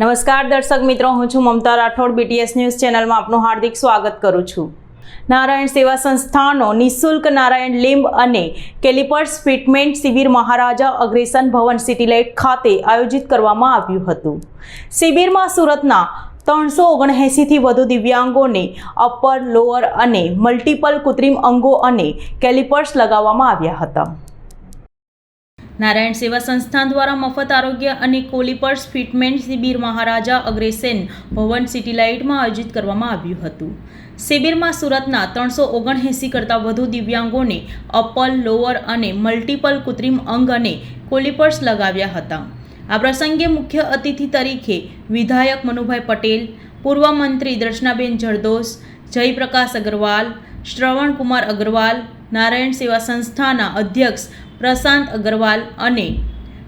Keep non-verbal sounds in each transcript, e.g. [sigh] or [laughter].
નમસ્કાર દર્શક મિત્રો, હું છું મમતા રાઠોડ. બીટીએસ ન્યૂઝ ચેનલમાં આપનું હાર્દિક સ્વાગત કરું છું. નારાયણ સેવા સંસ્થાનો નિઃશુલ્ક નારાયણ લિંબ અને કેલિપર્સ ફિટમેન્ટ શિબિર મહારાજા અગ્રેસન ભવન સિટીલાઇટ ખાતે આયોજિત કરવામાં આવ્યું હતું. શિબિરમાં સુરતના ત્રણસો ઓગણએંસીથી વધુ દિવ્યાંગોને અપર, લોઅર અને મલ્ટિપલ કૃત્રિમ અંગો અને કેલિપર્સ લગાવવામાં આવ્યા હતા. નારાયણ સેવા સંસ્થાન દ્વારા મફત આરોગ્ય અને કોલિપર્સ ફિટમેન્ટ શિબિર મહારાજા અગ્રેસેન ભવન સિટી લાઇટમાં આયોજિત કરવામાં આવ્યું હતું. શિબિરમાં સુરતના ત્રણસો ઓગણએંસી કરતાં વધુ દિવ્યાંગોને અપલ, લોઅર અને મલ્ટિપલ કૃત્રિમ અંગ અને કોલિપર્સ લગાવ્યા હતા. આ પ્રસંગે મુખ્ય અતિથિ તરીકે વિધાયક મનુભાઈ પટેલ, પૂર્વ મંત્રી દર્શનાબેન જરદોસ જયપ્રકાશ અગ્રવાલ, શ્રવણકુમાર અગ્રવાલ નારાયણ સેવા સંસ્થાના અધ્યક્ષ પ્રશાંત અગ્રવાલ અને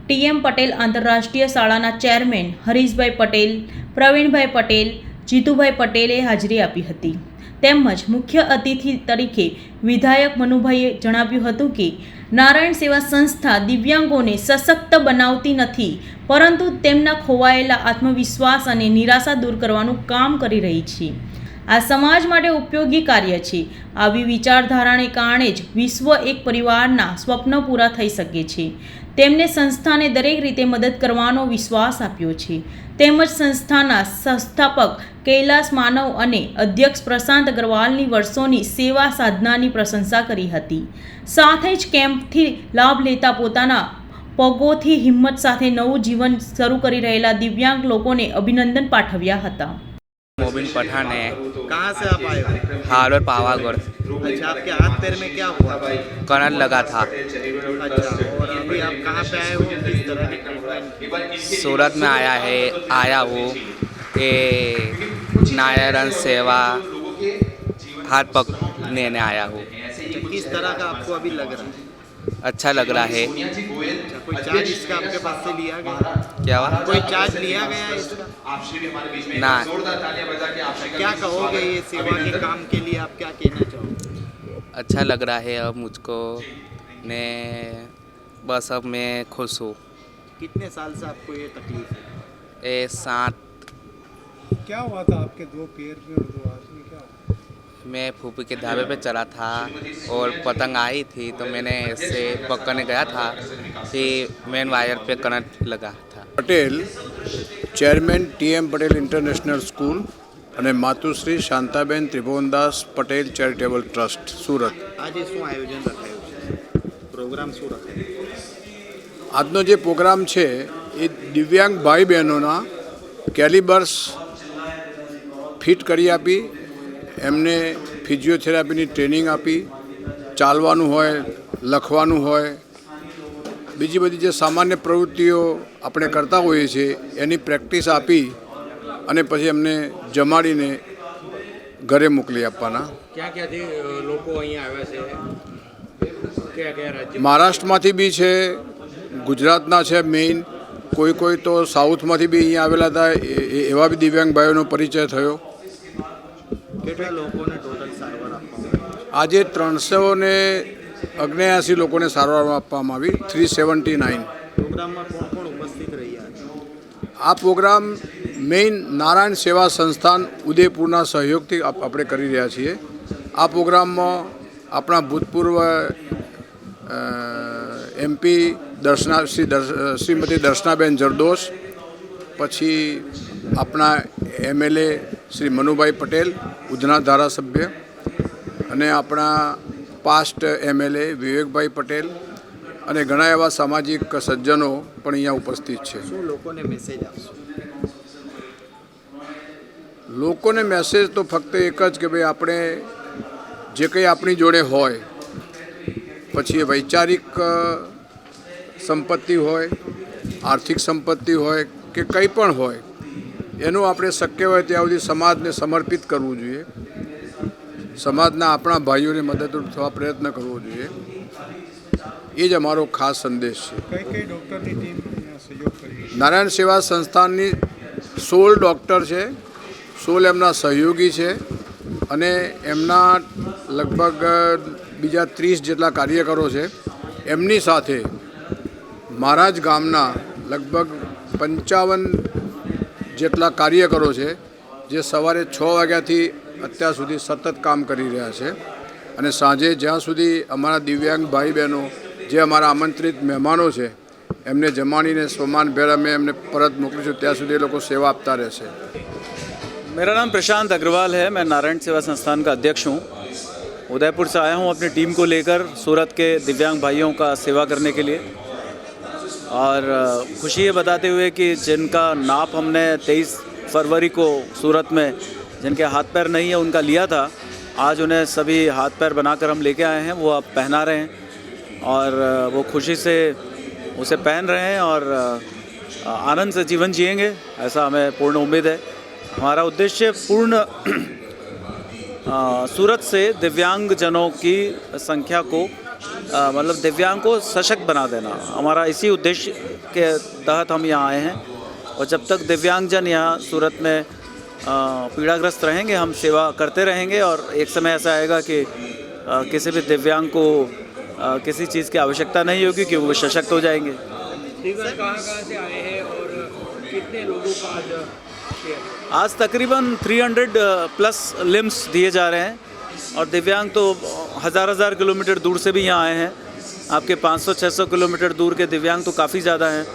ટીએમ પટેલ આંતરરાષ્ટ્રીય શાળાના ચેરમેન હરીશભાઈ પટેલ, પ્રવીણભાઈ પટેલ, જીતુભાઈ પટેલે હાજરી આપી હતી. તેમજ મુખ્ય અતિથિ તરીકે વિધાયક મનુભાઈએ જણાવ્યું હતું કે, નારાયણ સેવા સંસ્થા દિવ્યાંગોને સશક્ત બનાવતી નથી, પરંતુ તેમના ખોવાયેલા આત્મવિશ્વાસ અને નિરાશા દૂર કરવાનું કામ કરી રહી છે. આ સમાજ માટે ઉપયોગી કાર્ય છે. આવી વિચારધારાને કારણે જ વિશ્વ એક પરિવારના સ્વપ્ન પૂરા થઈ શકે છે. તેમને સંસ્થાને દરેક રીતે મદદ કરવાનો વિશ્વાસ આપ્યો છે. તેમજ સંસ્થાના સંસ્થાપક કૈલાસ માનવ અને અધ્યક્ષ પ્રશાંત અગ્રવાલની વર્ષોની સેવા સાધનાની પ્રશંસા કરી હતી. સાથે જ કેમ્પથી લાભ લેતા પોતાના પગોથી હિંમત સાથે નવું જીવન શરૂ કરી રહેલા દિવ્યાંગ લોકોને અભિનંદન પાઠવ્યા હતા. मोबिन पठान है। कहाँ से आप आए हो? हार्डवेयर पावागढ़। अच्छा आपके हाथ पैर में क्या हुआ? करंट लगा था। अच्छा और अभी आप कहाँ पे आए हो? किस तरह सूरत में आया है आया हूँ ये नारायण सेवा हाथ पकड़ने ने आया हूँ। अच्छा, किस तरह का आपको अभी लग रहा है? अच्छा लग रहा है। अच्छा कोई चार्ज इसका आपके पास से लिया गया? क्या हुआ? कोई चार्ज लिया गया है इसका? ना। क्या कहोगे ये सेवा के काम के लिए आप क्या कहना चाहोगे? अच्छा लग रहा है अब मुझको। ने बस अब मैं खुश हूँ। कितने साल से आपको ये तकलीफ़ है? ये सात। क्या हुआ था आपके दो पैर में और दो हाथ में? मैं फूफी के ढाबे पे चला था और पतंग आई थी तो मैंने ऐसे पकड़ने गया था कि मेन वायर पे करंट लगा था Patel chairman TM Patel international school અને માતુશ્રી શાંતાબેન ત્રિભુવનદાસ પટેલ ચેરિટેબલ ટ્રસ્ટ સુરત આજે શું આયોજન રખાયું છે પ્રોગ્રામ શું રખાયું આજનો જે પ્રોગ્રામ છે એ દિવ્યાંગ ભાઈ બહેનોના કેલિબર્સ ફિટ કરી આપી એમને ફિઝિયોથેરાપીની ટ્રેનિંગ આપી ચાલવાનું હોય લખવાનું હોય બીજી બધી જે સામાન્ય પ્રવૃત્તિઓ આપણે કરતા હોઈએ છીએ એની પ્રેક્ટિસ આપી અને પછી એમને જમાડીને ઘરે મોકલી આપવાના. ક્યાં ક્યાંથી લોકો અહીંયા આવ્યા છે? કયા કયા રાજ્ય? મહારાષ્ટ્રમાંથી બી છે ગુજરાતના છે મેઇન કોઈ કોઈ તો સાઉથમાંથી બી અહીંયા આવેલા હતા એવા બી દિવ્યાંગ ભાઈઓનો પરિચય થયો. કેટલા લોકોને ટોટલ સારવાર આપવામાં આજે ત્રણસો ને અગ્નેયાસી લોકોને સારવાર આપવામાં આવી થ્રી સેવન્ટી નાઇન પ્રોગ્રામમાં કોણ કોણ ઉપસ્થિત રહ્યા આ પ્રોગ્રામ મેઇન નારાયણ સેવા સંસ્થાન ઉદયપુરના સહયોગથી આપણે કરી રહ્યા છીએ. આ પ્રોગ્રામમાં આપણા ભૂતપૂર્વ એમપી દર્શના શ્રી શ્રીમતી દર્શનાબેન જરદોશ પછી આપણા એમએલએ શ્રી મનુભાઈ પટેલ ઉધના ધારાસભ્ય અને આપણા પાસ્ટ એમએલએ વિવેકભાઈ પટેલ અને ઘણા એવા સામાજિક સજ્જનો પણ અહીંયા ઉપસ્થિત છે. શું લોકોને મેસેજ આપશો? લોકોને મેસેજ તો ફક્ત એક જ કે ભાઈ આપણે જે કંઈ આપણી જોડે હોય પછી એ વૈચારિક સંપત્તિ હોય આર્થિક સંપત્તિ હોય કે કંઈ પણ હોય એનું આપણે શક્ય હોય ત્યાં સુધી સમાજને સમર્પિત કરવું જોઈએ. સમાજના આપણા ભાઈઓને મદદરૂપ થવા પ્રયત્ન કરવો જોઈએ. એ જ અમારો ખાસ સંદેશ છે. નારાયણ સેવા સંસ્થાનની સોળ ડૉક્ટર છે. સોળ એમના સહયોગી છે અને એમના લગભગ બીજા ત્રીસ જેટલા કાર્યકરો છે. એમની સાથે મારા જ ગામના લગભગ પંચાવન જેટલા કાર્યકરો છે જે સવારે છ વાગ્યાથી અત્યાર સુધી સતત કામ કરી રહ્યા છે અને સાંજે જ્યાં સુધી અમારા દિવ્યાંગ ભાઈ બહેનો જે અમારા આમંત્રિત મહેમાનો છે એમને જમાડીને સન્માનભેર અમે એમને પરત મોકલીશું ત્યાં સુધી એ લોકો સેવા આપતા રહેશે मेरा नाम प्रशांत अग्रवाल है मैं नारायण सेवा संस्थान का अध्यक्ष हूँ उदयपुर से आया हूँ अपनी टीम को लेकर सूरत के दिव्यांग भाइयों का सेवा करने के लिए और खुशी ये बताते हुए कि जिनका नाप हमने 23 फरवरी को सूरत में, जिनके हाथ पैर नहीं है, उनका लिया था। आज उन्हें सभी हाथ पैर बनाकर हम लेके आए हैं, वो अब पहना रहे हैं। और वो खुशी से उसे पहन रहे हैं और आनंद से जीवन जिएँगे, ऐसा हमें पूर्ण उम्मीद है। हमारा उद्देश्य पूर्ण [clears throat] सूरत से दिव्यांग जनों की संख्या को मतलब दिव्यांग को सशक्त बना देना। हमारा इसी उद्देश्य के तहत हम यहाँ आए हैं। और जब तक दिव्यांगजन यहाँ सूरत में पीड़ाग्रस्त रहेंगे हम सेवा करते रहेंगे और एक समय ऐसा आएगा कि किसी भी दिव्यांग को किसी चीज़ की आवश्यकता नहीं होगी क्योंकि वो सशक्त हो जाएँगे। हैं? आज तकरीबन 300 प्लस लिम्स दिए जा रहे हैं। और दिव्यांग तो हज़ार हज़ार किलोमीटर दूर से भी यहाँ आए हैं। आपके 500-600 किलोमीटर दूर के दिव्यांग तो काफ़ी ज़्यादा हैं।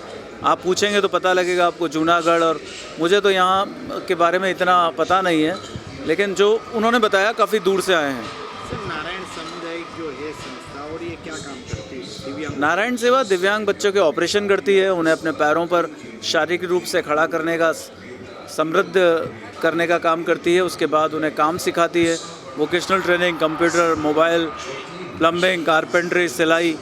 आप पूछेंगे तो पता लगेगा आपको जूनागढ़ और मुझे तो यहाँ के बारे में इतना पता नहीं है लेकिन जो उन्होंने बताया काफ़ी दूर से आए हैं। नारायण सामुदायिक जो है संस्था और ये क्या काम करती है? दिव्यांग नारायण सेवा दिव्यांग बच्चों के ऑपरेशन करती है उन्हें अपने पैरों पर शारीरिक रूप से खड़ा करने का समृद्ध करने का काम करती है उसके बाद उन्हें काम सिखाती है। Vocational training computer mobile plumbing carpentry सिलाई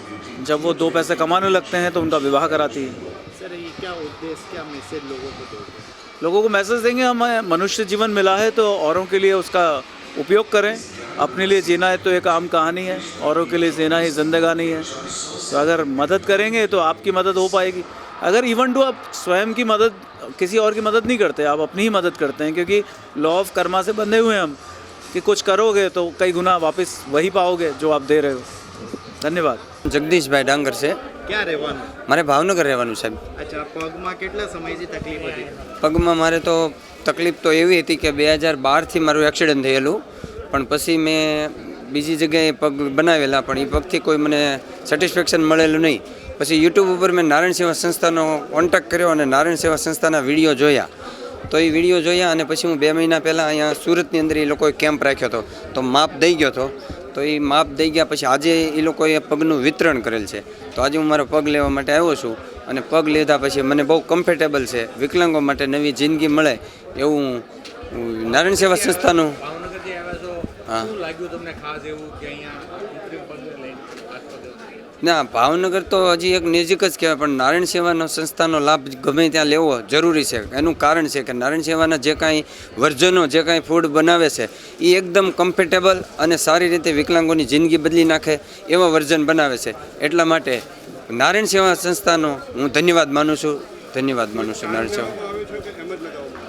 जब वो दो पैसे कमाने लगते हैं तो उनका विवाह कराती है। सर ये क्या उद्देश्य क्या मैसेज लोगों को दोगे लोगों को मैसेज देंगे हमें मनुष्य जीवन मिला है तो औरों के लिए उसका उपयोग करें। अपने लिए जीना है तो एक आम कहानी है औरों के लिए जीना ही जिंदगानी है। तो अगर मदद करेंगे तो आपकी मदद हो पाएगी। अगर इवन टू आप स्वयं की मदद किसी और की मदद नहीं करते आप अपनी ही मदद करते हैं क्योंकि लॉ ऑफ़ कर्मा से बंधे हुए हैं हम। कि कुछ करोगे तो कई गुना वापस वही पाओगे जो आप दे रहे हो धन्यवाद જગદીશભાઈ ડાંગર છે ક્યાં રહેવાનું મારે ભાવનગર રહેવાનું સાહેબ અચ્છા પગમાં કેટલા સમયથી તકલીફ હતી પગમાં મારે તો તકલીફ તો એવી હતી કે બે હજાર બારથી મારું એક્સિડન્ટ થયેલું પણ પછી મેં બીજી જગ્યાએ પગ બનાવેલા પણ એ પગથી કોઈ મને સેટિસ્ફેક્શન મળેલું નહીં પછી યુટ્યુબ ઉપર મેં નારાયણ સેવા સંસ્થાનો કોન્ટેક્ટ કર્યો અને નારાયણ સેવા સંસ્થાના વિડીયો જોયા તો એ વીડિયો જોયા અને પછી હું બે મહિના પહેલાં અહીંયા સુરતની અંદર એ લોકોએ કેમ્પ રાખ્યો હતો. તો માપ દઈ ગયો હતો. તો એ માપ દઈ ગયા પછી આજે એ લોકોએ પગનું વિતરણ કરેલ છે. તો આજે હું મારો પગ લેવા માટે આવ્યો છું અને પગ લીધા પછી મને બહુ કમ્ફર્ટેબલ છે. વિકલાંગો માટે નવી જિંદગી મળે એવું નારાયણ સેવા સંસ્થાનું હા. લાગ્યું તમને ખાસ એવું કે અહીંયા કૃત્રિમ પગને લઈને હાથ પગ ના, ભાવનગર તો હજી એક નજીક જ કહેવાય, પણ નારાયણ સેવાનો સંસ્થાનો લાભ ગમે ત્યાં લેવો જરૂરી છે. એનું કારણ છે કે નારાયણ સેવાના જે કાંઈ વર્જનો, જે કાંઈ ફૂડ બનાવે છે એ એકદમ કમ્ફર્ટેબલ અને સારી રીતે વિકલાંગોની જિંદગી બદલી નાખે એવા વર્જન બનાવે છે. એટલા માટે નારાયણ સેવા સંસ્થાનો હું ધન્યવાદ માનું છું. ધન્યવાદ માનું છું નારાયણ સેવા.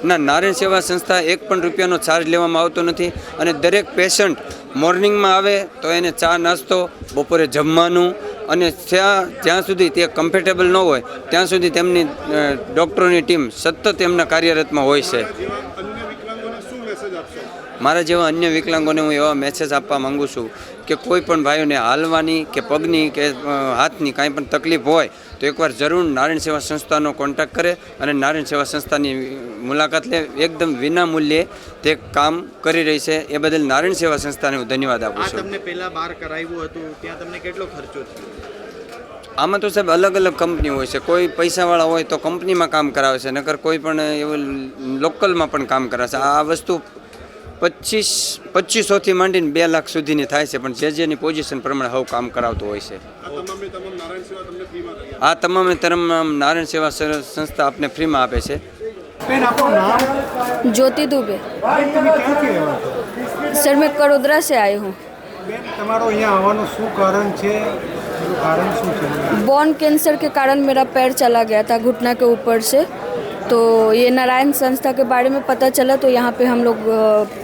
ના, નારાયણ સેવા સંસ્થા એક પણ રૂપિયાનો ચાર્જ લેવામાં આવતો નથી અને દરેક પેશન્ટ મોર્નિંગમાં આવે તો એને ચા નાસ્તો, બપોરે જમવાનું અને ત્યાં જ્યાં સુધી તે કમ્ફર્ટેબલ ન હોય ત્યાં સુધી તેમની ડૉક્ટરોની ટીમ સતત એમના કાર્યરતમાં હોય છે. મારા જેવા અન્ય વિકલાંગોને હું એવા મેસેજ આપવા માંગુ છું કે કોઈ પણ ભાઈઓને હાલવાની કે પગની કે હાથની કાંઈ પણ તકલીફ હોય તો એકવાર જરૂર નારાયણ સેવા સંસ્થાનો કોન્ટેક્ટ કરે અને નારાયણ સેવા સંસ્થાની મુલાકાત લે. એકદમ વિના મૂલ્યે તે કામ કરી રહી છે. એ બદલ નારાયણ સેવા સંસ્થાને હું ધન્યવાદ આપું છું. તમને પહેલા બહાર કરાવ્યું હતું ત્યાં તમને કેટલો ખર્ચો થયો? આમાં તો સાહેબ અલગ અલગ કંપની હોય છે. કોઈ પૈસાવાળા હોય તો કંપનીમાં કામ કરાવે છે નકર કોઈ પણ એવું લોકલમાં પણ કામ કરાવશે આ વસ્તુ પચીસ પચીસોથી માંડીને બે લાખ સુધીની થાય છે પણ જે જેની પોઝિશન પ્રમાણે હવે કામ કરાવતું હોય છે. આ તમામ તમામ નારાયણ સેવા સંસ્થા આપને ફ્રીમાં આપે છે. જ્યોતિ દુબે. સર મેં કડોદરા સે આવી હું. તમારો અહીંયા આવવાનું શું કારણ છે? बोन कैंसर के कारण मेरा पैर चला गया था घुटना के ऊपर से। तो ये नारायण संस्था के बारे में पता चला तो यहाँ पे हम लोग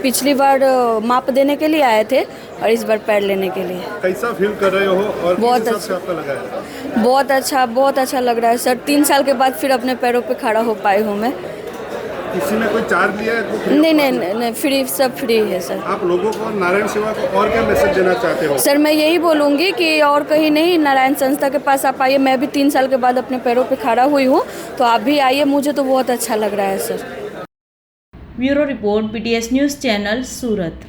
पिछली बार माप देने के लिए आए थे और इस बार पैर लेने के लिए। कैसा फील कर रहे हो और बहुत अच्छा। आपका लगा है? बहुत अच्छा बहुत अच्छा लग रहा है सर। तीन साल के बाद फिर अपने पैरों पे खड़ा हो पाई हूँ मैं। किसी ने कोई चार्ज लिया है? तो नहीं नहीं नहीं फ्री सब फ्री है सर। आप लोगों को नारायण सेवा को और क्या मैसेज देना चाहते हो? सर मैं यही बोलूँगी कि और कहीं नहीं नारायण संस्था के पास आप आइए। मैं भी तीन साल के बाद अपने पैरों पर खड़ा हुई हूँ तो आप भी आइए। मुझे तो बहुत अच्छा लग रहा है sir. Bureau report B news channel Surat.